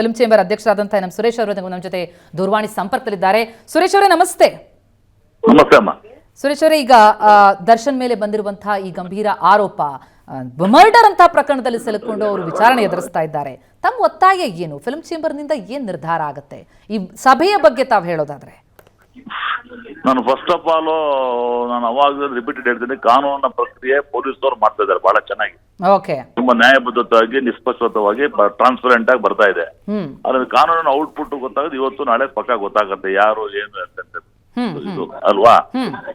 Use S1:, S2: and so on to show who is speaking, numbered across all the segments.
S1: Film chamber ಅಧ್ಯಕ್ಷರಾದಂತಹ ನಮ್ಮ ಸುರೇಶ್ ಅವರು ನಮ್ಮ ಜೊತೆ ದೂರವಾಣಿ ಸಂಪರ್ಕದಲ್ಲಿದ್ದಾರೆ. ಸುರೇಶ್ ಅವರೇ ನಮಸ್ತೆ.
S2: ನಮಸ್ತೆ ಅಮ್ಮ.
S1: ಸುರೇಶ್ ಅವರೇ ಈಗ ದರ್ಶನ್ ಮೇಲೆ ಬಂದಿರುವಂತಹ ಈ ಗಂಭೀರ ಆರೋಪ ಮರ್ಡರ್ ಅಂತ ಪ್ರಕರಣದಲ್ಲಿ ಸಿಲುಕೊಂಡು ಅವರು ವಿಚಾರಣೆ ಎದುರಿಸ್ತಾ ಇದ್ದಾರೆ. ತಮ್ಮ ಒತ್ತಾಯ ಏನು? ಫಿಲ್ಮ್ ಚೇಂಬರ್ನಿಂದ ಏನ್ ನಿರ್ಧಾರ ಆಗುತ್ತೆ? ಈ ಸಭೆಯ ಬಗ್ಗೆ ತಾವು ಹೇಳೋದಾದ್ರೆ.
S2: ನಾನು ಫಸ್ಟ್ ಆಫ್ ಆಲ್ ನಾನು ಅವಾಗ ರಿಪೀಟೆಡ್ ಹೇಳ್ತೀನಿ ಕಾನೂನಿನ ಪ್ರಕ್ರಿಯೆ ಪೊಲೀಸ್ನವ್ರು ಮಾಡ್ತಾ ಇದ್ದಾರೆ ಬಹಳ ಚೆನ್ನಾಗಿ.
S1: ಓಕೆ.
S2: ತುಂಬಾ ನ್ಯಾಯಬದ್ಧವಾಗಿ ನಿಷ್ಪಕ್ಷಪಾತವಾಗಿ ಟ್ರಾನ್ಸ್ಪರೆಂಟ್ ಆಗಿ ಬರ್ತಾ ಇದೆ. ಅದ್ರ ಕಾನೂನಿನ ಔಟ್ಪುಟ್ ಗೊತ್ತಾಗುತ್ತೆ ಇವತ್ತು ನಾಳೆ ಪಕ್ಕ ಗೊತ್ತಾಗುತ್ತೆ ಯಾರು ಏನು ಅಂತ ಇದು ಅಲ್ವಾ?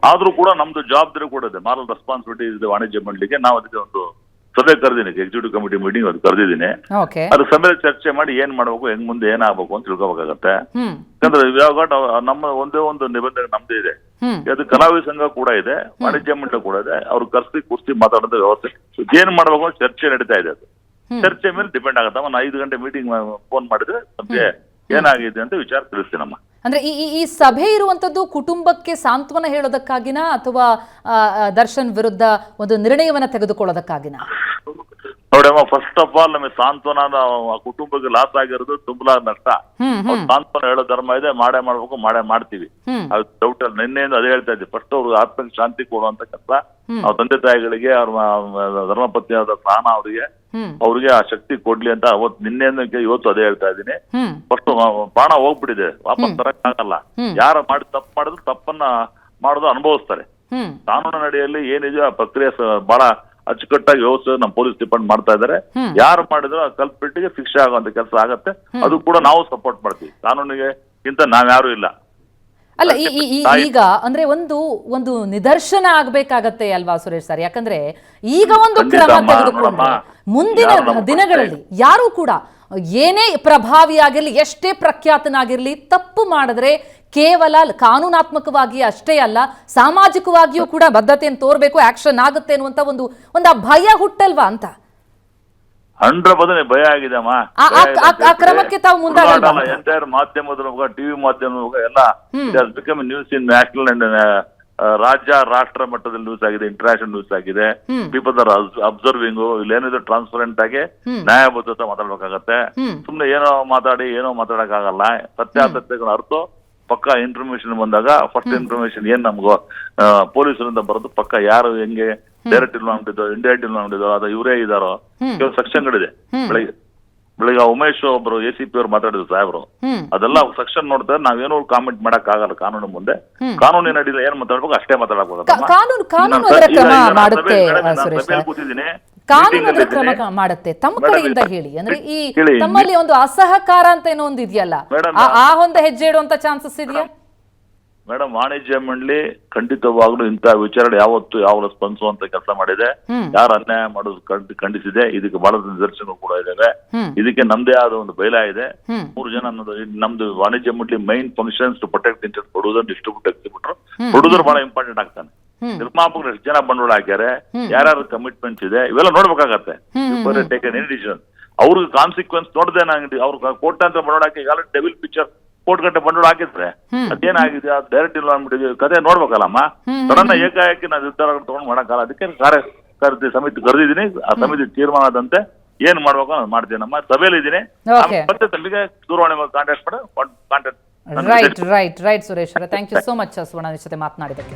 S2: ಆದ್ರೂ ಕೂಡ ನಮ್ದು ಜವಾಬ್ದಾರಿ ಕೂಡ ಇದೆ. ಮಾರಲ್ ರೆಸ್ಪಾನ್ಸಿಬಿಲಿಟಿ ಇದೆ ವಾಣಿಜ್ಯ ಮಂಡಳಿಗೆ ನಾವು ಅದಕ್ಕೆ ಒಂದು ಸಭೆ ಕರೆದಿನಿ ಎಕ್ಸಿಕ್ಯೂಟಿವ್ ಕಮಿಟಿ ಮೀಟಿಂಗ್ ಅದು ಕರೆದಿದ್ದೀನಿ
S1: ಓಕೆ
S2: ಅದ್ರ ಸಭೆಯಲ್ಲಿ ಚರ್ಚೆ ಮಾಡಿ ಏನ್ ಮಾಡ್ಬೇಕು ಹೆಂಗ್ ಮುಂದೆ ಏನಾಗಬೇಕು ಅಂತ ತಿಳ್ಕೊಬೇಕಾಗತ್ತೆ.
S1: ಹ್ಮ್.
S2: ಯಾಕಂದ್ರೆ ಇವಾಗ ನಮ್ಮ ಒಂದೇ ಒಂದು ನಿಬಂಧನೆ ನಮ್ದೇ ಇದೆ.
S1: ಹ್ಮ್.
S2: ಅದು ಕಲಾವಿ ಸಂಘ ಕೂಡ ಇದೆ ವಾಣಿಜ್ಯ ಮಂಡಳಿ ಕೂಡ ಇದೆ ಅವ್ರು ಕರ್ಸಿ ಕುರ್ಸಿ ಮಾತಾಡೋದ ವ್ಯವಸ್ಥೆ. ಏನ್ ಮಾಡ್ಬೇಕು ಅಂತ ಚರ್ಚೆ ನಡೀತಾ ಇದೆ ಅದು. ಚರ್ಚೆ ಮೇಲೆ ಡಿಪೆಂಡ್ ಆಗುತ್ತೆ. ಒಂದು ಐದು ಗಂಟೆ ಮೀಟಿಂಗ್ ಫೋನ್ ಮಾಡಿದ್ರೆ ನಮ್ಗೆ ಏನಾಗಿದೆ ಅಂತ ವಿಚಾರ ತಿಳಿಸ್ತೀನಮ್ಮ
S1: ಅಂದ್ರೆ ಈ ಈ- ಸಭೆ ಇರುವಂತದ್ದು ಕುಟುಂಬಕ್ಕೆ ಸಾಂತ್ವನ ಹೇಳೋದಕ್ಕಾಗಿನ ಅಥವಾ ದರ್ಶನ್ ವಿರುದ್ಧ ಒಂದು ನಿರ್ಣಯವನ್ನ ತೆಗೆದುಕೊಳ್ಳೋದಕ್ಕಾಗಿನ?
S2: ನೋಡಮ್ಮ ಫಸ್ಟ್ ಆಫ್ ಆಲ್ ನಮಗೆ ಸಾಂತ್ವನ ಆ ಕುಟುಂಬಕ್ಕೆ ಲಾಸ್ ಆಗಿರೋದು ತುಂಬಾ ನಷ್ಟ. ಅವ್ರು ಸಾಂತ್ವನ ಹೇಳೋ ಧರ್ಮ ಇದೆ ಮಾಡೇ ಮಾಡ್ಬೇಕು ಮಾಡೇ ಮಾಡ್ತೀವಿ. ಅದು ಡೌಟ್ ಅಲ್ಲಿ ನಿನ್ನೆಯಿಂದ ಅದೇ ಹೇಳ್ತಾ ಇದ್ದೆ. ಫಸ್ಟ್ ಅವ್ರಿಗೆ ಆತ್ಮಕ್ಕೆ ಶಾಂತಿ ಕೊಡುವಂತ ಕೆಲಸ. ಅವ್ರ ತಂದೆ ತಾಯಿಗಳಿಗೆ ಅವ್ರ ಧರ್ಮಪತ್ನಿಯಾದ ಸ್ಥಾನ ಅವರಿಗೆ ಅವ್ರಿಗೆ ಆ ಶಕ್ತಿ ಕೊಡ್ಲಿ ಅಂತ ಅವತ್ತು ನಿನ್ನೆಯಿಂದ ಇವತ್ತು ಅದೇ ಹೇಳ್ತಾ ಇದ್ದೀನಿ. ಫಸ್ಟ್ ಪ್ರಾಣ ಹೋಗ್ಬಿಟ್ಟಿದೆ ವಾಪಸ್ ತರಕ್
S1: ಆಗಲ್ಲ
S2: ಯಾರು ಮಾಡಿ ತಪ್ಪು ಮಾಡಿದ್ರು ತಪ್ಪನ್ನ ಮಾಡೋದು ಅನುಭವಿಸ್ತಾರೆ. ಕಾನೂನು ನಡೆಯಲ್ಲಿ ಏನಿದೆಯೋ ಆ ಪ್ರಕ್ರಿಯೆ ಬಹಳ ಅಚ್ಚುಕಟ್ಟಾಗಿ ವ್ಯವಸ್ಥೆ ನಮ್ಮ ಪೊಲೀಸ್ ಡಿಪಾರ್ಟ್ ಮಾಡ್ತಾ ಇದ್ದಾರೆ ಯಾರು ಮಾಡಿದ್ರು ಆ ಕಲ್ಪಿಟ್ಟಿಗೆ ಶಿಕ್ಷೆ ಆಗುವಂತ ಕೆಲಸ ಆಗತ್ತೆ. ಅದು ಕೂಡ ನಾವು ಸಪೋರ್ಟ್ ಮಾಡ್ತೀವಿ. ಕಾನೂನಿಗೆ ಇಂತ ನಾವ್ಯಾರು ಇಲ್ಲ.
S1: ಅಲ್ಲ ಈ- ಈಗ ಅಂದ್ರೆ ಒಂದು ಒಂದು ನಿದರ್ಶನ ಆಗ್ಬೇಕಾಗತ್ತೆ ಅಲ್ವಾ ಸುರೇಶ್ ಸರ್? ಯಾಕಂದ್ರೆ ಈಗ ಒಂದು ಕ್ರಮ
S2: ಅಮ್ಮ,
S1: ತೆಗೆದುಕೊಂಡ್ರೆ ಮುಂದಿನ ದಿನಗಳಲ್ಲಿ ಯಾರು ಕೂಡ ಏನೇ ಪ್ರಭಾವಿಯಾಗಿರಲಿ ಎಷ್ಟೇ ಪ್ರಖ್ಯಾತನಾಗಿರಲಿ ತಪ್ಪು ಮಾಡಿದ್ರೆ ಕೇವಲ ಕಾನೂನಾತ್ಮಕವಾಗಿ ಅಷ್ಟೇ ಅಲ್ಲ ಸಾಮಾಜಿಕವಾಗಿಯೂ ಕೂಡ ಬದ್ಧತೆಯನ್ನು ತೋರ್ಬೇಕು ಆಕ್ಷನ್ ಆಗುತ್ತೆ ಅನ್ನುವಂತ ಒಂದು ಒಂದು ಆ ಭಯ ಹುಟ್ಟಲ್ವಾ ಅಂತ?
S2: ಭಯ ಆಗಿದೆ
S1: ಕ್ರಮಕ್ಕೆ ತಾವು?
S2: ಎಂಟೈರ್ ಮಾಧ್ಯಮದ ಟಿವಿ ಮಾಧ್ಯಮ ಎಲ್ಲ become news in national and ರಾಜ್ಯ ರಾಷ್ಟ್ರ ಮಟ್ಟದಲ್ಲಿ ನ್ಯೂಸ್ ಆಗಿದೆ ಇಂಟರ್ನ್ಯಾಷನಲ್ ನ್ಯೂಸ್ ಆಗಿದೆ. ಪೀಪಲ್ ಆರ್ ಅಬ್ಸರ್ವಿಂಗ್ ಏನಿದ್ರು ಟ್ರಾನ್ಸ್ಪರೆಂಟ್ ಆಗಿ. ನ್ಯಾಯಬದ್ಧತೆ ಮಾತಾಡ್ಬೇಕಾಗತ್ತೆ. ಸುಮ್ನೆ ಏನೋ ಮಾತಾಡಿ ಏನೋ ಮಾತಾಡಕ್ಕಾಗಲ್ಲ ಸತ್ಯಾಸತ್ಯಗಳ ಅರ್ಥ ಪಕ್ಕ ಇನ್ಫಾರ್ಮೇಶನ್ ಬಂದಾಗ ಫಸ್ಟ್ ಇನ್ಫಾರ್ಮೇಶನ್ ಏನ್ ನಮ್ಗೋ ಪೊಲೀಸರಿಂದ ಬರೋದು ಪಕ್ಕ ಯಾರು ಹೆಂಗೆ ಡೈರೆಕ್ಟ್ ಇಲ್ಲ ಇದ್ದೋ ಇಂಡೈರೆಕ್ಟ್ ಇಲ್ಲ ಮಾಡಿದೋ ಅದು ಇವರೇ ಇದಾರೋ. ಕೆಲವು ಸೆಕ್ಷನ್ಗಳಿದೆ. ಬೆಳಿಗ್ಗೆ ಬೆಳಿಗ್ಗೆ ಉಮೇಶ್ ಒಬ್ರು ಎ ಸಿ ಪಿ ಅವ್ರು ಮಾತಾಡಿದ್ರು ಸಾಹೇಬ್ರು. ಅದೆಲ್ಲ ಸೆಕ್ಷನ್ ನೋಡ್ತಾರೆ ನಾವೇನೋ ಕಾಮೆಂಟ್ ಮಾಡಕ್ ಆಗಲ್ಲ ಕಾನೂನು ಮುಂದೆ.
S1: ಕಾನೂನು
S2: ಕಾನೂನಿನ ಅಡಿಯಲ್ಲಿ ಏನ್ ಮಾತಾಡ್ಬೇಕು ಅಷ್ಟೇ
S1: ಮಾತಾಡಬಹುದು ಕಾನೂನು ಕಾನೂನು ಅದರ ಕ್ರಮ ಮಾಡುತ್ತೆ ಸುರೇಶ್. ಸರ್.
S2: ಕೂತಿದ್ದೀನಿ.
S1: ಕಾನೂನು ಅದರ ಕ್ರಮ ಕ- ಮಾಡುತ್ತೆ. ತಮ್ಮ ಕಡೆಯಿಂದ ಹೇಳಿ. ಅಂದ್ರೆ ಈ. ತಮ್ಮಲ್ಲಿ ಒಂದು ಅಸಹಕಾರ ಅಂತ ಏನೋ ಒಂದು ಇದೆಯಲ್ಲ ಆ- ಆ ಒಂದು ಹೆಜ್ಜೆ ಇಡುವಂತ ಚಾನ್ಸಸ್ ಇದೆಯಾ?
S2: ಮೇಡಮ್ ವಾಣಿಜ್ಯ ಮಂಡಳಿ ಖಂಡಿತವಾಗ್ಲೂ ಇಂತಹ ವಿಚಾರ ಯಾವತ್ತು ಯಾವ ಸ್ಪಂದಿಸುವಂತ ಕೆಲಸ ಮಾಡಿದೆ. ಯಾರು ಅನ್ಯಾಯ ಮಾಡೋದು ಖಂಡಿ- ಖಂಡಿಸಿದೆ. ಇದಕ್ಕೆ ಬಹಳ ನಿದರ್ಶನ ಕೂಡ ಇದಾವೆ. ಇದಕ್ಕೆ ನಮ್ದೇ ಆದ ಒಂದು ಬೈಲ ಇದೆ. ಮೂರು ಜನ ನಮ್ದು ವಾಣಿಜ್ಯ ಮಂಡಳಿ main functions to protect interest producer distributor
S1: exhibitor.
S2: Producer ಬಹಳ ಇಂಪಾರ್ಟೆಂಟ್ ಆಗ್ತಾನೆ. ನಿರ್ಮಾಪಕರು ಎಷ್ಟು ಜನ ಬಂಡವಾಳ ಹಾಕ್ಯಾರೆ. ಯಾರ್ಯಾರು ಕಮಿಟ್ಮೆಂಟ್ಸ್ ಇದೆ ಇವೆಲ್ಲ ನೋಡ್ಬೇಕಾಗತ್ತೆ. ಟೇಕನ್ ಎನಿ ಡಿಸಿಷನ್ ಅವ್ರಿಗೆ ಕಾನ್ಸಿಕ್ವೆನ್ಸ್ ನೋಡದೆ ನಂಗೆ ಅವ್ರು ಕೋಟ್ಯಾಂತರ ಬಂಡವಾಳ ಹಾಕಿ ಡೆವಿಲ್ ಪಿಕ್ಚರ್ ಕೋಟ್ ಗಂಟೆ ಬಂಡವಾಳ ಹಾಕಿದ್ರೆ. ಅದೇನಾಗಿದೆ? ಅದು ಡೈರೆಕ್ಟ್ ಇಲ್ಲ ಅಂದ್ಬಿಟ್ಟಿದ್ವಿ. ಕತೆ ನೋಡ್ಬೇಕಲ್ಲಮ್ಮ? ಸಡನ್ ಏಕಾಏಕಿ ನಾವು ನಿರ್ಧಾರ ತಗೊಂಡು ಮಾಡೋಕ್ಕಲ್ಲ ಅದಕ್ಕೆ ಕಾರ್ಯ ಕರೆದಿ ಸಮಿತಿ ಕರೆದಿದ್ದೀನಿ. ಆ ಸಮಿತಿ ತೀರ್ಮಾನದಂತೆ ಏನ್ ಮಾಡ್ಬೇಕು ನಾನು ಮಾಡ್ತೀನಿ ನಮ್ಮ ಸಭೆಯಲ್ಲಿ ಇದ್ದೀನಿ ಮತ್ತೆ ತಮಗೆ ದೂರವಾಣಿ ಕಾಂಟ್ಯಾಕ್ಟ್ ಮಾಡಿ contact
S1: right right right Suresh ಅವರೇ. Thank you so much Suvarna ಜೊತೆ ಮಾತನಾಡಿದ್ದಕ್ಕೆ.